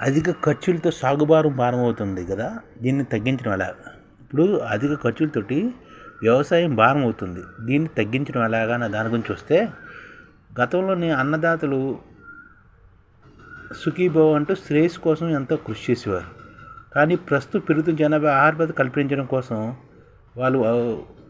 అధిక ఖర్చులతో సాగుభారం భారం అవుతుంది కదా? దీన్ని తగ్గించడం ఎలా ఇప్పుడు అధిక ఖర్చులతోటి వ్యవసాయం భారం అవుతుంది దీన్ని తగ్గించడం ఎలాగా అన్న దాని గురించి వస్తే గతంలోని అన్నదాతలు సుఖీభవ అంటూ శ్రేయస్ కోసం ఎంతో కృషి చేసేవారు. కానీ ప్రస్తుతం పెరుగుతున్న జనాభా ఆహార భద్రత కల్పించడం కోసం వాళ్ళు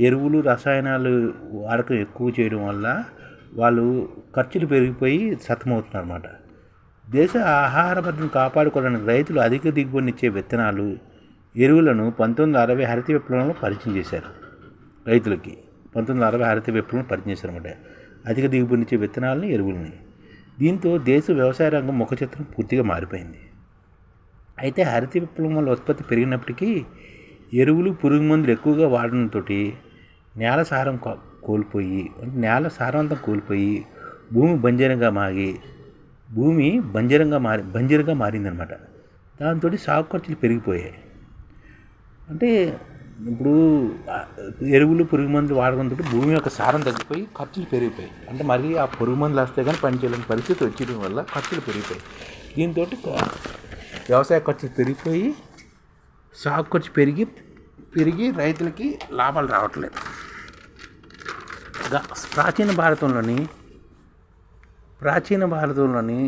ఎరువులు రసాయనాలు వాడకం ఎక్కువ చేయడం వల్ల వాళ్ళు ఖర్చులు పెరిగిపోయి సతమవుతున్నారు అన్నమాట దేశ ఆహార భద్రతను కాపాడుకోవడానికి రైతులు అధిక దిగుబడినిచ్చే విత్తనాలు ఎరువులను పంతొమ్మిది అరవై హరిత విప్లవంలో పరిచయం చేశారు. రైతులకి పంతొమ్మిది అరవై హరిత విప్లవం పరిచయం చేశారు అనమాట అధిక దిగుబడినిచ్చే విత్తనాలని ఎరువులని. దీంతో దేశ వ్యవసాయ రంగం ముఖ చిత్రం పూర్తిగా మారిపోయింది. అయితే హరిత విప్లవం వల్ల ఉత్పత్తి పెరిగినప్పటికీ ఎరువులు పురుగు మందులు ఎక్కువగా వాడడంతో నేల సారం కో- కోల్పోయి అంటే నేల సారవంతం కోల్పోయి భూమి బంజరంగా మాగి భూమి బంజరంగా మారి బంజరుగా మారిందనమాట. దాంతో సాగు ఖర్చులు పెరిగిపోయాయి. అంటే ఇప్పుడు ఎరువులు పురుగు మందులు వాడడంతో భూమి యొక్క సారం తగ్గిపోయి ఖర్చులు పెరిగిపోయాయి. అంటే మళ్ళీ ఆ పురుగు మందులు వస్తే కానీ పనిచేయలేని పరిస్థితి వచ్చేయడం వల్ల ఖర్చులు పెరిగిపోయాయి. దీంతో వ్యవసాయ ఖర్చులు పెరిగిపోయి సాగు ఖర్చు పెరిగి పెరిగి రైతులకి లాభాలు రావట్లేదు. ప్రాచీన భారతంలోని ప్రాచీన భారతంలోని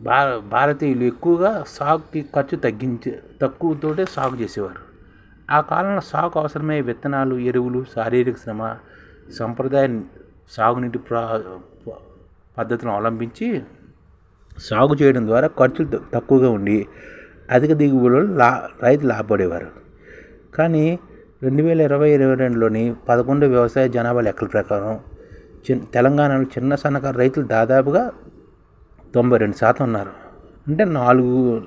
భా భారతీయులు ఎక్కువగా సాగుకి ఖర్చు తగ్గించే తక్కువతోటే సాగు చేసేవారు. ఆ కాలంలో సాగు అవసరమయ్యే విత్తనాలు ఎరువులు శారీరక శ్రమ సంప్రదాయ సాగునీటి ప్రా పద్ధతులను అవలంబించి సాగు చేయడం ద్వారా ఖర్చులు త- తక్కువగా ఉండి అధిక దిగుబడులు లా రైతు లాభపడేవారు. కానీ రెండు వేల ఇరవై ఇరవై రెండులోని పదకొండు వ్యవసాయ జనాభా లెక్కల ప్రకారం చిన్ తెలంగాణలో చిన్న సన్నకారు రైతులు దాదాపుగా తొంభై రెండు శాతం ఉన్నారు. అంటే నాలుగు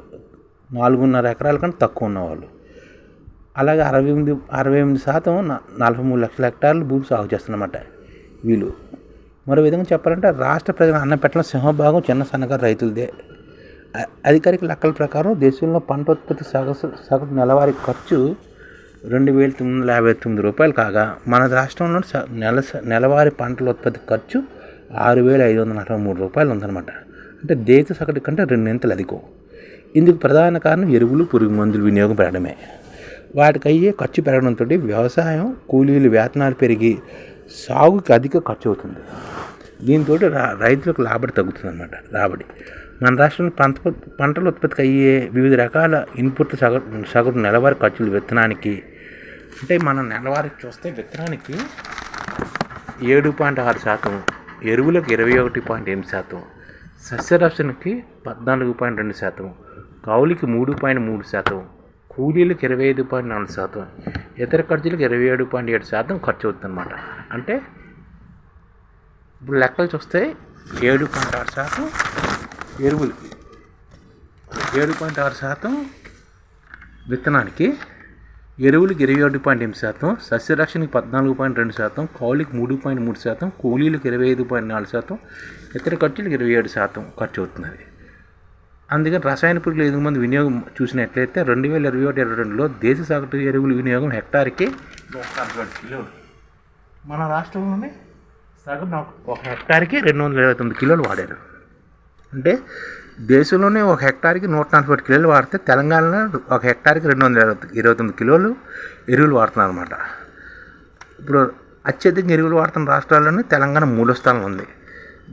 నాలుగున్నర ఎకరాల కంటే తక్కువ ఉన్నవాళ్ళు. అలాగే అరవై ఎనిమిది అరవై ఎనిమిది శాతం నలభై మూడు లక్షల హెక్టార్లు భూమి సాగు చేస్తున్నమాట వీళ్ళు. మరో విధంగా చెప్పాలంటే రాష్ట్ర ప్రజల అన్న పెట్టడం సింహభాగం చిన్న సన్నకారు రైతులదే. అధికారిక లెక్కల ప్రకారం దేశంలో పంట ఉత్పత్తి సగసు సగటు నెలవారీ ఖర్చు రెండు వేల తొమ్మిది వందల యాభై తొమ్మిది రూపాయలు కాగా మన రాష్ట్రంలో స- నెల స- నెలవారీ పంటల ఉత్పత్తి ఖర్చు ఆరు వేల ఐదు వందల అరవై మూడు రూపాయలు ఉందన్నమాట. అంటే దేశ సగటు కంటే రెండింతలు అధికం. ఇందుకు ప్రధాన కారణం ఎరువులు పురుగు మందులు వినియోగం పెరగడమే. వాటికి అయ్యే ఖర్చు పెరగడంతో వ్యవసాయం కూలీలు వేతనాలు పెరిగి సాగుకి అధిక ఖర్చు అవుతుంది. దీంతో రైతులకు రాబడి తగ్గుతుంది అన్నమాట రాబడి మన రాష్ట్రంలో పంట పంటల ఉత్పత్తికి అయ్యే వివిధ రకాల ఇన్పుట్ సగటు సగటు నెలవారీ ఖర్చులు విత్తనానికి అంటే మనం నెలవారికి చూస్తే విత్తనానికి ఏడు పాయింట్ ఆరు శాతం ఎరువులకు ఇరవై ఒకటి పాయింట్ ఎనిమిది శాతం సస్యరక్షణకి పద్నాలుగు పాయింట్ రెండు శాతం కౌలికి మూడు పాయింట్ మూడు శాతం కూలీలకు ఇరవై ఐదు పాయింట్ నాలుగు శాతం ఇతర ఖర్చులకు ఇరవై ఏడు పాయింట్ ఏడు శాతం ఖర్చు అవుతుంది అనమాట అంటే ఇప్పుడు లెక్కలు చూస్తే ఏడు పాయింట్ ఆరు శాతం ఎరువులకి ఏడు పాయింట్ ఆరు శాతం విత్తనానికి ఎరువులకు ఇరవై ఒకటి పాయింట్ ఎనిమిది శాతం సస్యరక్షణకి పద్నాలుగు పాయింట్ రెండు శాతం కౌలికి మూడు పాయింట్ మూడు శాతం కూలీలకు ఇరవై ఐదు పాయింట్ నాలుగు శాతం ఇతర ఖర్చులకు ఇరవై ఏడు శాతం ఖర్చు అవుతున్నది. అందుకని రసాయన పురుగుల ఎదుగు మంది వినియోగం చూసినట్లయితే రెండు వేల ఇరవై ఒకటి ఇరవై రెండులో దేశ సగటు ఎరువుల వినియోగం హెక్టార్కి మన రాష్ట్రంలోనే సగం ఒక హెక్టార్కి రెండు వందల ఇరవై తొమ్మిది కిలోలు వాడారు. అంటే దేశంలోనే ఒక హెక్టార్కి నూట నలభై ఒకటి కిలోలు వాడితే తెలంగాణలో ఒక హెక్టార్కి రెండు వందల ఇరవై తొమ్మిది కిలోలు ఎరువులు వాడుతున్నారు అనమాట ఇప్పుడు అత్యధిక ఎరువులు వాడుతున్న రాష్ట్రాల్లోనే తెలంగాణ మూడో స్థానం ఉంది.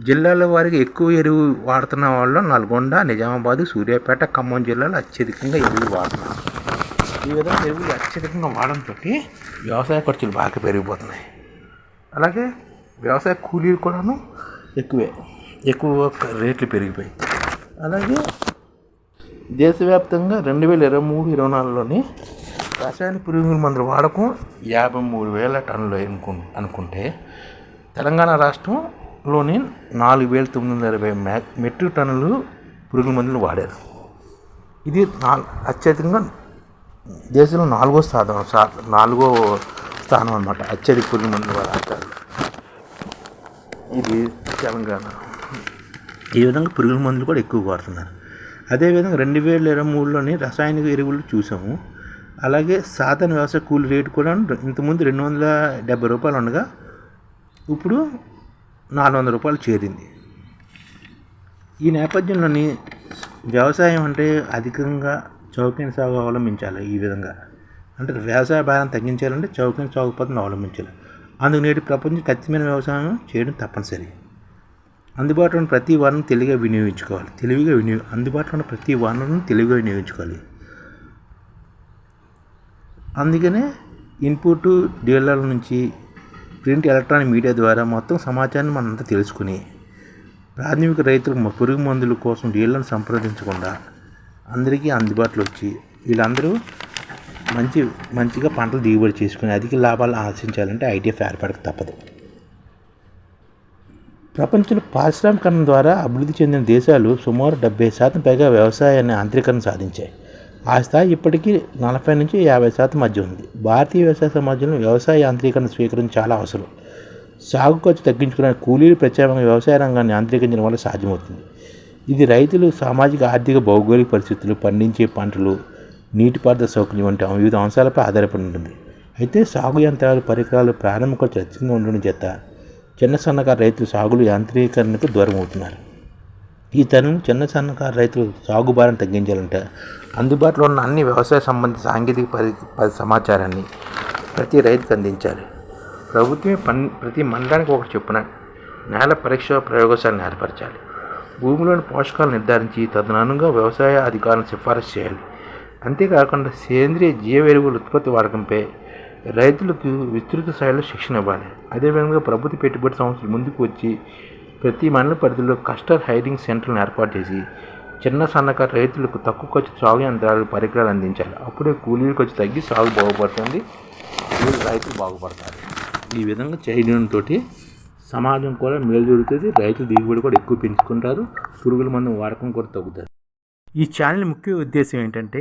జిల్లాల వారికి ఎక్కువ ఎరువు వాడుతున్న వాళ్ళు నల్గొండ నిజామాబాద్ సూర్యాపేట ఖమ్మం జిల్లాలో అత్యధికంగా ఎరువులు వాడుతున్నారు. ఈ విధంగా ఎరువులు అత్యధికంగా వాడడంతో వ్యవసాయ ఖర్చులు బాగా పెరిగిపోతున్నాయి. అలాగే వ్యవసాయ కూలీలు కూడాను ఎక్కువే. ఎక్కువ రేట్లు పెరిగిపోయాయి. అలాగే దేశవ్యాప్తంగా రెండు వేల ఇరవై మూడు ఇరవై నాలుగులోని రసాయన పురుగుల మందుల వాడకం యాభై మూడు వేల టన్నులు అనుకు అనుకుంటే తెలంగాణ రాష్ట్రంలోని నాలుగు వేల తొమ్మిది వందల ఇరవై మెట్రిక్ టన్నులు పురుగుల మందులు వాడారు. ఇది అత్యధికంగా దేశంలో నాలుగో స్థానం నాలుగో స్థానం అనమాట అత్యధిక పురుగుల మందులు వాడతారు ఇది తెలంగాణ. ఈ విధంగా పురుగుల మందులు కూడా ఎక్కువ వాడుతున్నారు. అదేవిధంగా రెండు వేల ఇరవై మూడులోని రసాయనిక ఎరువులు చూసాము. అలాగే సాధారణ వ్యవసాయ కూలి రేటు కూడా ఇంతకుముందు రెండు వందల డెబ్బై రూపాయలు ఉండగా ఇప్పుడు నాలుగు వందల రూపాయలు చేరింది. ఈ నేపథ్యంలోని వ్యవసాయం అంటే అధికంగా చౌకైన సాగు అవలంబించాలి ఈ విధంగా. అంటే వ్యవసాయ భారం తగ్గించాలంటే చౌకైన సాగు పద్ధతిని అవలంబించాలి. అందుకు నేటి ప్రపంచం ఖచ్చితమైన వ్యవసాయం చేయడం తప్పనిసరి. అందుబాటులో ఉన్న ప్రతి వనరును తెలివిగా వినియోగించుకోవాలి. తెలివిగా వినియోగ అందుబాటులో ఉన్న ప్రతి వనరును తెలివిగా వినియోగించుకోవాలి. అందుకనే ఇన్పుట్ డీలర్ల నుంచి ప్రింట్ ఎలక్ట్రానిక్ మీడియా ద్వారా మొత్తం సమాచారాన్ని మనంతా తెలుసుకుని ప్రాథమిక రైతులు పురుగు మందుల కోసం డీలర్లను సంప్రదించకుండా అందరికీ అందుబాటులో వచ్చి వీళ్ళందరూ మంచి మంచిగా పంటలు దిగుబడి చేసుకుని అధిక లాభాలు ఆశించాలంటే ఐటీఎఫ్ ఏర్పడక తప్పదు. ప్రపంచంలో పారిశ్రామికరణ ద్వారా అభివృద్ధి చెందిన దేశాలు సుమారు డెబ్బై శాతం పైగా వ్యవసాయాన్ని ఆంతరీకరణ సాధించాయి. ఆ స్థాయి ఇప్పటికీ నలభై నుంచి యాభై శాతం మధ్య ఉంది. భారతీయ వ్యవసాయ సమాజంలో వ్యవసాయ యాంత్రీకరణ స్వీకరణ చాలా అవసరం. సాగు ఖర్చు తగ్గించుకునే కూలీలు ప్రత్యేకంగా వ్యవసాయ రంగాన్ని యాంత్రీకరించడం వల్ల సాధ్యమవుతుంది. ఇది రైతులు సామాజిక ఆర్థిక భౌగోళిక పరిస్థితులు పండించే పంటలు నీటిపారుదల సౌకర్యం వంటి వివిధ అంశాలపై ఆధారపడి ఉంటుంది. అయితే సాగు యంత్రాలు పరికరాలు ప్రారంభ ఖర్చు అధికంగా ఉండడం చేత చిన్న సన్నకారు రైతులు సాగులు యాంత్రీకరణకు దూరం అవుతున్నారు. ఈ తరుణం చిన్న సన్నకారు రైతులు సాగు భారం తగ్గించాలంటే. అందుబాటులో ఉన్న అన్ని వ్యవసాయ సంబంధిత సాంకేతిక పరి సమాచారాన్ని ప్రతి రైతుకు అందించాలి. ప్రభుత్వమే పన్ ప్రతి మండలానికి ఒకటి చొప్పున నేల పరీక్ష ప్రయోగశాలను ఏర్పరచాలి. భూమిలోని పోషకాలు నిర్ధారించి తదనుగుణంగా వ్యవసాయ అధికారులను సిఫారసు చేయాలి. అంతేకాకుండా సేంద్రియ జీవ ఎరువుల ఉత్పత్తి వాడకంపై రైతులకు విస్తృత స్థాయిలో శిక్షణ ఇవ్వాలి. అదేవిధంగా ప్రభుత్వ పెట్టుబడి సంస్థలు ముందుకు వచ్చి ప్రతి మండల పరిధిలో కస్టర్ హైరింగ్ సెంటర్లను ఏర్పాటు చేసి చిన్న సన్నకారు రైతులకు తక్కువ ఖర్చు సాగు యంత్రాలు పరికరాలు అందించాలి. అప్పుడే కూలీల ఖర్చు తగ్గి సాగు బాగుపడుతుంది. రైతులు బాగుపడతారు. ఈ విధంగా చేయడంతో సమాజం కూడా మేలు జరుగుతుంది రైతులు దిగుబడి కూడా ఎక్కువ పెంచుకుంటారు. పురుగుల మందు వాడకం కూడా తగ్గుతుంది. ఈ ఛానల్ ముఖ్య ఉద్దేశం ఏంటంటే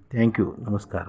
ಥ್ಯಾಂಕ್ ಯು ನಮಸ್ಕಾರ